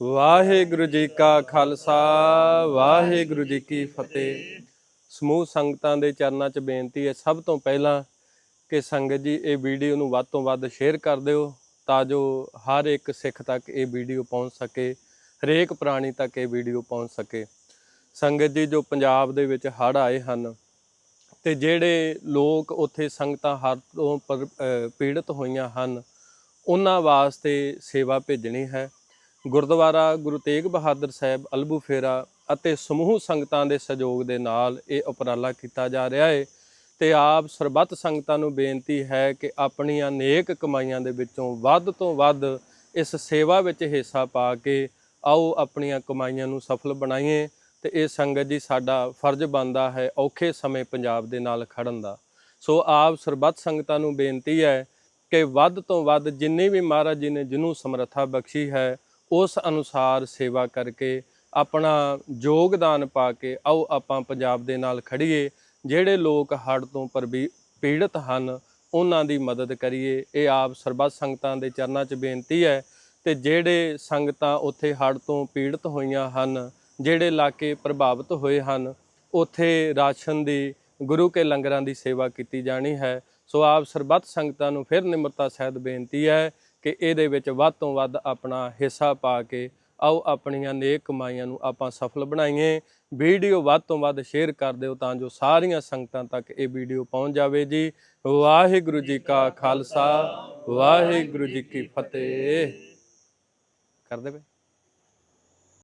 ਵਾਹਿਗੁਰੂ ਜੀ ਕਾ ਖਾਲਸਾ, ਵਾਹਿਗੁਰੂ ਜੀ ਕੀ ਫਤਿਹ। ਸਮੂਹ ਸੰਗਤਾਂ ਦੇ ਚਰਨਾਂ 'ਚ ਬੇਨਤੀ ਹੈ ਸਭ ਤੋਂ ਪਹਿਲਾਂ ਕਿ ਸੰਗਤ ਜੀ, ਇਹ ਵੀਡੀਓ ਨੂੰ ਵੱਧ ਤੋਂ ਵੱਧ ਸ਼ੇਅਰ ਕਰ ਦਿਓ ਤਾਂ ਜੋ ਹਰ ਇੱਕ ਸਿੱਖ ਤੱਕ ਇਹ ਵੀਡੀਓ ਪਹੁੰਚ ਸਕੇ, ਹਰੇਕ ਪ੍ਰਾਣੀ ਤੱਕ ਇਹ ਵੀਡੀਓ ਪਹੁੰਚ ਸਕੇ। ਸੰਗਤ ਜੀ, ਜੋ ਪੰਜਾਬ ਦੇ ਵਿੱਚ ਹੜ੍ਹ ਆਏ ਹਨ ਤੇ ਜਿਹੜੇ ਲੋਕ ਉੱਥੇ ਸੰਗਤਾਂ ਹੜ੍ਹ ਤੋਂ ਪੀੜਤ ਹੋਈਆਂ ਹਨ, ਉਹਨਾਂ ਵਾਸਤੇ ਸੇਵਾ ਭੇਜਣੀ ਹੈ। ਗੁਰਦੁਆਰਾ ਗੁਰੂ ਤੇਗ ਬਹਾਦਰ ਸਾਹਿਬ ਅਲਬੂਫੇਰਾ ਅਤੇ ਸਮੂਹ ਸੰਗਤਾਂ ਦੇ ਸਹਿਯੋਗ ਦੇ ਨਾਲ ਇਹ ਉਪਰਾਲਾ ਕੀਤਾ ਜਾ ਰਿਹਾ ਹੈ ਤੇ ਆਪ ਸਰਬੱਤ ਸੰਗਤਾਂ ਨੂੰ ਬੇਨਤੀ ਹੈ ਕਿ ਆਪਣੀਆਂ ਨੇਕ ਕਮਾਈਆਂ ਦੇ ਵਿੱਚੋਂ ਵੱਧ ਤੋਂ ਵੱਧ ਇਸ ਸੇਵਾ ਵਿੱਚ ਹਿੱਸਾ ਪਾ ਕੇ ਆਓ ਆਪਣੀਆਂ ਕਮਾਈਆਂ ਨੂੰ ਸਫਲ ਬਣਾਈਏ ਤੇ ਇਹ ਸੰਗਤ ਜੀ ਸਾਡਾ ਫਰਜ਼ ਬਣਦਾ ਹੈ ਔਖੇ ਸਮੇਂ ਪੰਜਾਬ ਦੇ ਨਾਲ ਖੜਨ ਦਾ। ਸੋ ਆਪ ਸਰਬੱਤ ਸੰਗਤਾਂ ਨੂੰ ਬੇਨਤੀ ਹੈ ਕਿ ਵੱਧ ਤੋਂ ਵੱਧ ਜਿੰਨੀ ਵੀ ਮਹਾਰਾਜ ਜੀ ਨੇ ਜਿਹਨੂੰ ਸਮਰੱਥਾ ਬਖਸ਼ੀ ਹੈ ਉਸ ਅਨੁਸਾਰ ਸੇਵਾ ਕਰਕੇ ਆਪਣਾ ਯੋਗਦਾਨ ਪਾ ਕੇ ਆਓ ਆਪਾਂ ਪੰਜਾਬ ਦੇ ਨਾਲ ਖੜੀਏ, ਜਿਹੜੇ ਲੋਕ ਹੜ੍ਹ ਤੋਂ ਪਰਬੀ ਪੀੜਤ ਹਨ, ਉਹਨਾਂ ਦੀ ਮਦਦ ਕਰੀਏ। ਇਹ ਆਪ ਸਰਬੱਤ ਸੰਗਤਾਂ ਦੇ ਚਰਨਾਂ 'ਚ ਬੇਨਤੀ ਹੈ ਤੇ ਜਿਹੜੇ ਸੰਗਤਾਂ ਉੱਥੇ ਹੜ੍ਹ ਤੋਂ ਪੀੜਤ ਹੋਈਆਂ ਹਨ, ਜਿਹੜੇ ਇਲਾਕੇ ਪ੍ਰਭਾਵਿਤ ਹੋਏ ਹਨ, ਉੱਥੇ ਰਾਸ਼ਨ ਦੀ, ਗੁਰੂ ਕੇ ਲੰਗਰਾਂ ਦੀ ਸੇਵਾ ਕੀਤੀ ਜਾਣੀ ਹੈ। ਸੋ ਆਪ ਸਰਬੱਤ ਸੰਗਤਾਂ ਨੂੰ ਫਿਰ ਨਿਮਰਤਾ ਸਹਿਤ ਬੇਨਤੀ ਹੈ ਕਿ ਇਹਦੇ ਵਿੱਚ ਵੱਧ ਤੋਂ ਵੱਧ ਆਪਣਾ ਹਿੱਸਾ ਪਾ ਕੇ ਆਓ ਆਪਣੀਆਂ ਨੇਕ ਕਮਾਈਆਂ ਨੂੰ ਆਪਾਂ ਸਫਲ ਬਣਾਈਏ। ਵੀਡੀਓ ਵੱਧ ਤੋਂ ਵੱਧ ਸ਼ੇਅਰ ਕਰ ਦਿਓ ਤਾਂ ਜੋ ਸਾਰੀਆਂ ਸੰਗਤਾਂ ਤੱਕ ਇਹ ਵੀਡੀਓ ਪਹੁੰਚ ਜਾਵੇ ਜੀ। ਵਾਹਿਗੁਰੂ ਜੀ ਕਾ ਖਾਲਸਾ, ਵਾਹਿਗੁਰੂ ਜੀ ਕੀ ਫਤਿਹ। ਕਰ ਦੇਵੇ